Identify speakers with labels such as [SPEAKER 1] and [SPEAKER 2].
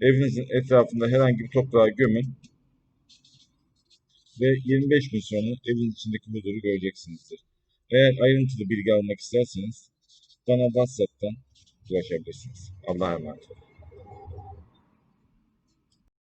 [SPEAKER 1] Evinizin etrafında herhangi bir toprağa gömün ve 25 gün sonra evin içindeki huzuru göreceksinizdir. Eğer ayrıntılı bilgi almak isterseniz bana WhatsApp'tan ulaşabilirsiniz. Allah'a emanet olun.